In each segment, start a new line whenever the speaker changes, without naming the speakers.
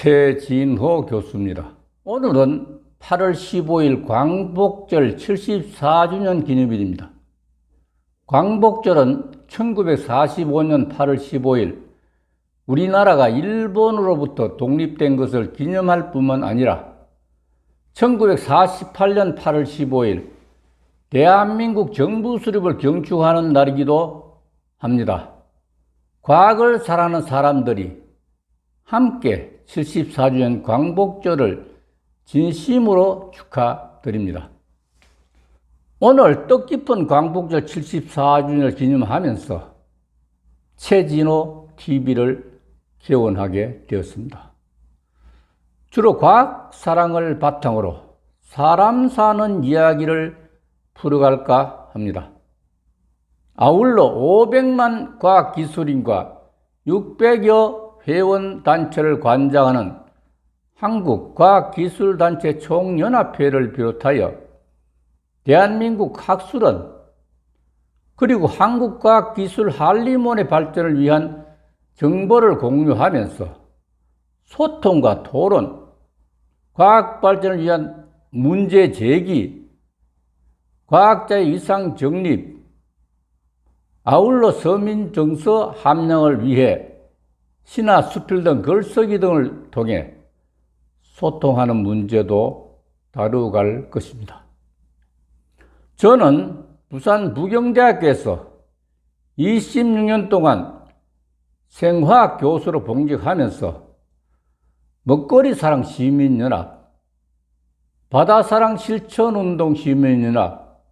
최진호 교수입니다. 오늘은 8월 15일 광복절 74주년 기념일입니다. 광복절은 1945년 8월 15일 우리나라가 일본으로부터 독립된 것을 기념할 뿐만 아니라 1948년 8월 15일 대한민국 정부 수립을 경축하는 날이기도 합니다. 과학을 사랑하는 사람들이 함께 74주년 광복절을 진심으로 축하드립니다. 오늘 뜻깊은 광복절 74주년을 기념하면서 최진호 TV를 개원하게 되었습니다. 주로 과학 사랑을 바탕으로 사람 사는 이야기를 풀어갈까 합니다. 아울러 500만 과학기술인과 600여 회원단체를 관장하는 한국과학기술단체 총연합회를 비롯하여 대한민국 학술원 그리고 한국과학기술 한림원의 발전을 위한 정보를 공유하면서 소통과 토론, 과학 발전을 위한 문제 제기, 과학자의 위상 정립, 아울러 서민 정서 함량을 위해 시나 수필 등 글쓰기 등을 통해 소통하는 문제도 다루갈 것입니다. 저는 부산 부경대학교에서 26년 동안 생화학 교수로 봉직하면서 먹거리 사랑 시민연합, 바다 사랑 실천 운동 시민연합,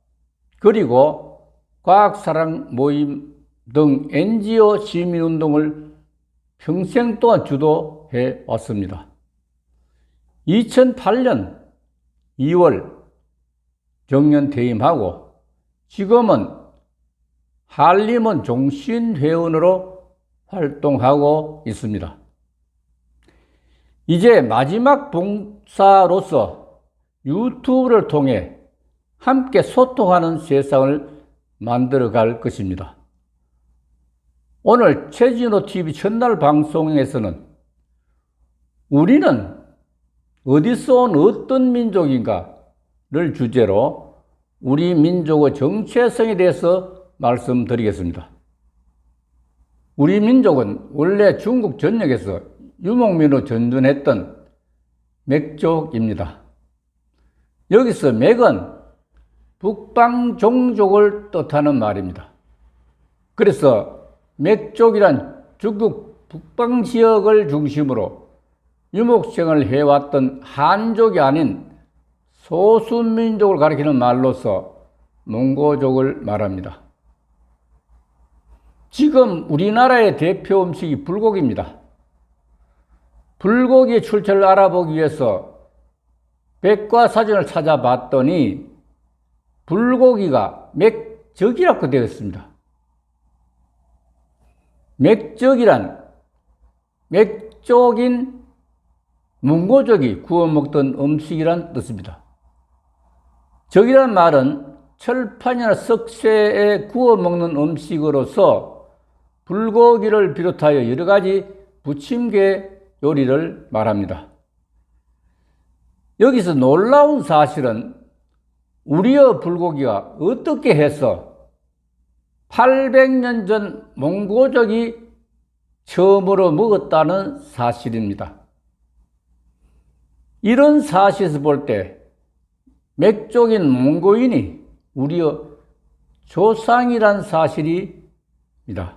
그리고 과학 사랑 모임 등 NGO 시민운동을 평생 동안 주도해 왔습니다. 2008년 2월 정년 퇴임하고 지금은 한림원 종신회원으로 활동하고 있습니다. 이제 마지막 봉사로서 유튜브를 통해 함께 소통하는 세상을 만들어 갈 것입니다. 오늘 최진호 TV 첫날 방송에서는 우리는 어디서 온 어떤 민족인가를 주제로 우리 민족의 정체성에 대해서 말씀드리겠습니다. 우리 민족은 원래 중국 전역에서 유목민으로 전전했던 맥족입니다. 여기서 맥은 북방 종족을 뜻하는 말입니다. 그래서 맥족이란 중국 북방 지역을 중심으로 유목생을 해왔던 한족이 아닌 소수민족을 가리키는 말로서 몽고족을 말합니다. 지금 우리나라의 대표 음식이 불고기입니다. 불고기의 출처를 알아보기 위해서 백과사전을 찾아봤더니 불고기가 맥적이라고 되어 있습니다. 맥적이란 맥적인 문고족이 구워 먹던 음식이란 뜻입니다. 적이란 말은 철판이나 석쇠에 구워 먹는 음식으로서 불고기를 비롯하여 여러 가지 부침개 요리를 말합니다. 여기서 놀라운 사실은 우리의 불고기가 어떻게 해서 800년 전 몽고족이 처음으로 먹었다는 사실입니다. 이런 사실에서 볼 때 맥족인 몽고인이 우리의 조상이란 사실입니다.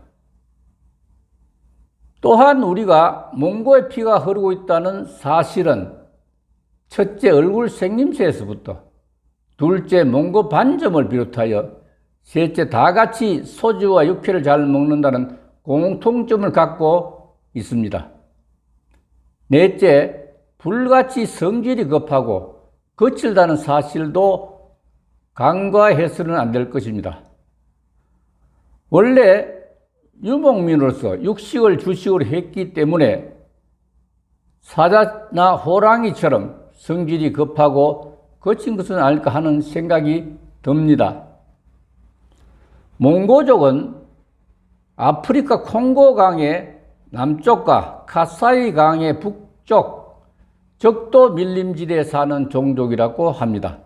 또한 우리가 몽고의 피가 흐르고 있다는 사실은 첫째 얼굴 생김새에서부터 둘째 몽고 반점을 비롯하여 셋째 다 같이 소주와 육회를 잘 먹는다는 공통점을 갖고 있습니다. 넷째 불같이 성질이 급하고 거칠다는 사실도 간과해서는 안 될 것입니다. 원래 유목민으로서 육식을 주식으로 했기 때문에 사자나 호랑이처럼 성질이 급하고 거친 것은 아닐까 하는 생각이 듭니다. 몽고족은 아프리카 콩고 강의 남쪽과 카사이 강의 북쪽 적도 밀림지대에 사는 종족이라고 합니다.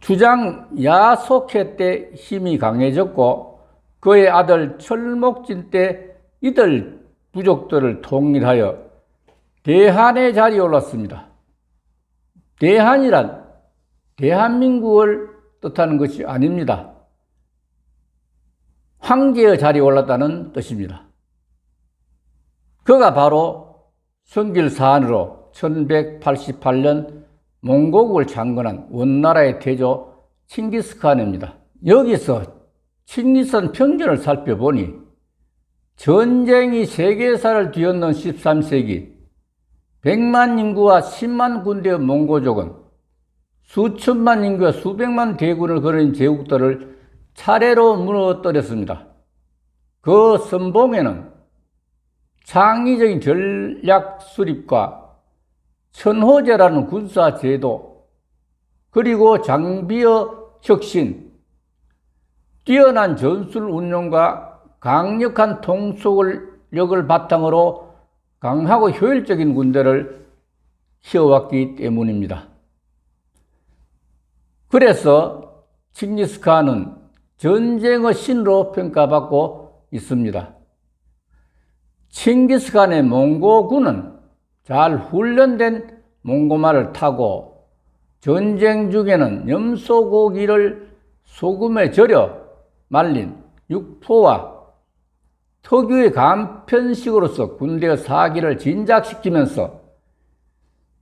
주장 야속해 때 힘이 강해졌고 그의 아들 철목진 때 이들 부족들을 통일하여 대한의 자리에 올랐습니다. 대한이란 대한민국을 뜻하는 것이 아닙니다. 황제의 자리에 올랐다는 뜻입니다. 그가 바로 성길사안으로 1188년 몽고국을 창건한 원나라의 태조 칭기스칸입니다. 여기서 칭기스칸 평전을 살펴보니 전쟁이 세계사를 뒤흔든 13세기 100만 인구와 10만 군대의 몽고족은 수천만 인구와 수백만 대군을 거는 제국들을 차례로 무너뜨렸습니다. 그 선봉에는 창의적인 전략 수립과 천호제라는 군사 제도, 그리고 장비의 혁신, 뛰어난 전술 운용과 강력한 통솔력을 바탕으로 강하고 효율적인 군대를 키워왔기 때문입니다. 그래서 칭기스칸은 전쟁의 신으로 평가받고 있습니다. 칭기스칸의 몽고군은 잘 훈련된 몽고말을 타고 전쟁 중에는 염소고기를 소금에 절여 말린 육포와 특유의 간편식으로서 군대의 사기를 진작시키면서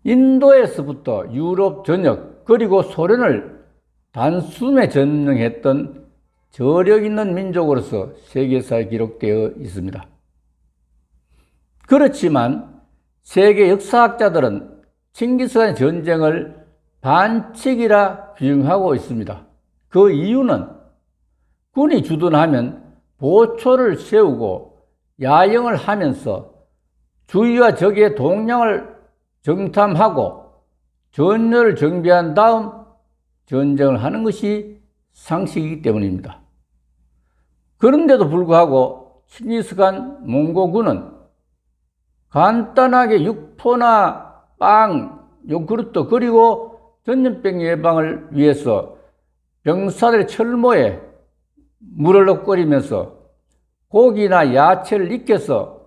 인도에서부터 유럽 전역 그리고 소련을 단숨에 점령했던 저력 있는 민족으로서 세계사에 기록되어 있습니다. 그렇지만 세계 역사학자들은 칭기스칸의 전쟁을 반칙이라 규정하고 있습니다. 그 이유는 군이 주둔하면 보초를 세우고 야영을 하면서 주위와 적의 동향을 정탐하고 전열을 정비한 다음 전쟁을 하는 것이 상식이기 때문입니다. 그런데도 불구하고 칭기스칸 몽고군은 간단하게 육포나 빵, 요구르트 그리고 전염병 예방을 위해서 병사들 철모에 물을 넣거리면서 고기나 야채를 익혀서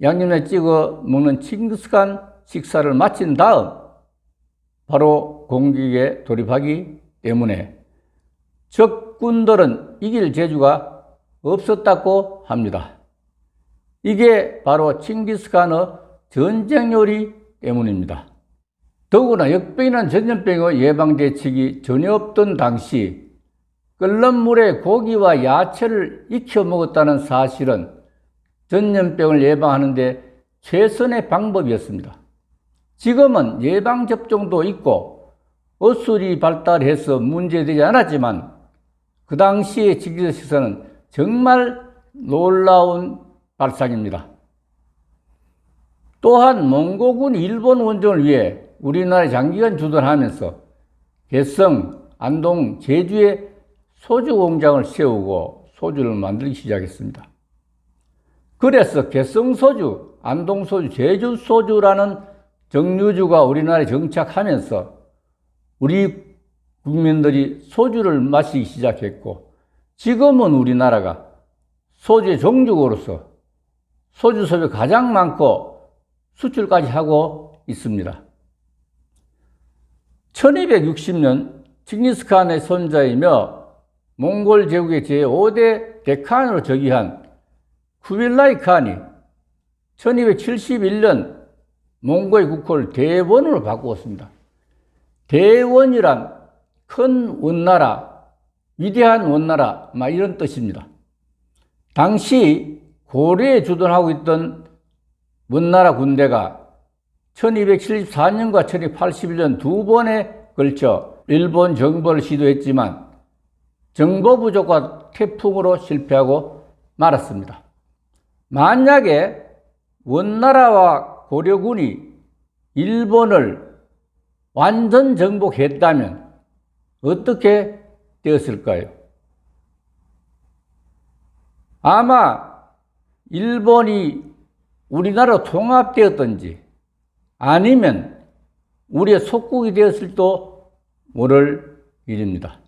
양념에 찍어 먹는 칭기스칸 식사를 마친 다음 바로 공격에 돌입하기 때문에 적군들은 이길 재주가 없었다고 합니다. 이게 바로 칭기스칸의 전쟁 요리 때문입니다. 더구나 역병이나 전염병의 예방 대책이 전혀 없던 당시 끓는 물에 고기와 야채를 익혀 먹었다는 사실은 전염병을 예방하는데 최선의 방법이었습니다. 지금은 예방접종도 있고 어술이 발달해서 문제되지 않았지만 그 당시의 칭기스칸은 정말 놀라운 발상입니다. 또한 몽고군 일본 원정을 위해 우리나라에 장기간 주둔하면서 개성, 안동, 제주에 소주 공장을 세우고 소주를 만들기 시작했습니다. 그래서 개성 소주, 안동 소주, 제주 소주라는 정류주가 우리나라에 정착하면서 우리 국민들이 소주를 마시기 시작했고 지금은 우리나라가 소주의 종주국으로서 소주 소비 가장 많고 수출까지 하고 있습니다. 1260년 칭기스칸의 손자이며 몽골 제국의 제5대 대칸으로 즉위한 쿠빌라이 칸이 1271년 몽골 국호를 대원으로 바꾸었습니다. 대원이란 큰 원나라, 위대한 원나라, 막 이런 뜻입니다. 당시 고려에 주둔하고 있던 원나라 군대가 1274년과 1281년 두 번에 걸쳐 일본 정벌을 시도했지만 정보 부족과 태풍으로 실패하고 말았습니다. 만약에 원나라와 고려군이 일본을 완전 정복했다면 어떻게 되었을까요? 아마 일본이 우리나라 통합되었든지 아니면 우리의 속국이 되었을지도 모를 일입니다.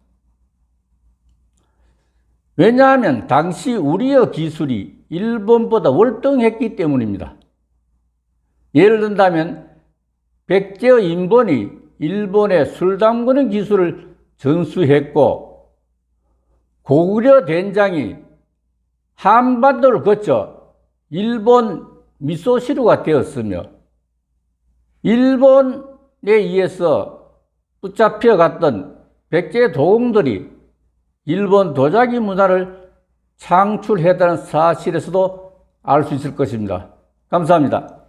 왜냐하면 당시 우리의 기술이 일본보다 월등했기 때문입니다. 예를 든다면 백제의 인본이 일본의 술 담그는 기술을 전수했고 고구려 된장이 한반도를 거쳐 일본 미소시루가 되었으며 일본에 의해서 붙잡혀 갔던 백제 도공들이 일본 도자기 문화를 창출했다는 사실에서도 알 수 있을 것입니다. 감사합니다.